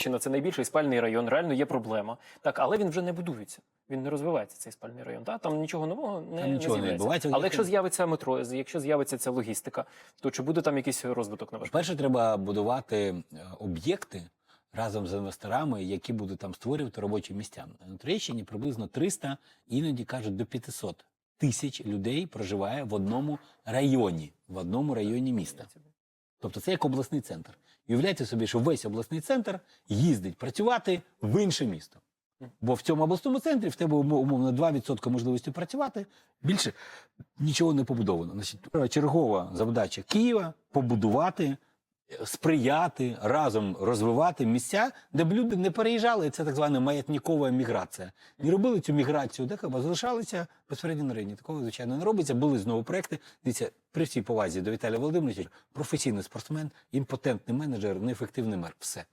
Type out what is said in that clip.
Троєщина це найбільший спальний район, реально є проблема. Так, але він вже не будується. Він не розвивається цей спальний район. Та? Там нічого нового не, Там нічого не з'являється. відбувається. Але якщо з'явиться метро, якщо з'явиться ця логістика, то чи буде там якийсь розвиток на ваш По-перше, треба будувати е, об'єкти разом з інвесторами, які будуть там створювати робочі місця. На Троєщині приблизно 300, іноді кажуть до 500 тисяч людей проживає в одному районі, в одному районі міста. Тобто це як обласний центр. Уявляйте собі, що весь обласний центр їздить працювати в інше місто. Бо в цьому обласному центрі в тебе умо- умовно 2% можливості працювати, більше нічого не побудовано. Значить, чергова завдача Києва побудувати, сприяти, разом розвивати місця, де б люди не переїжджали. Це так звана маятникова міграція. Не робили цю міграцію, так а залишалися безпередньо на районі. Такого, звичайно, не робиться. Були знову проекти. Дивіться, при всій повазі до Віталія Володимировича, професійний спортсмен, імпотентний менеджер, неефективний мер. Все.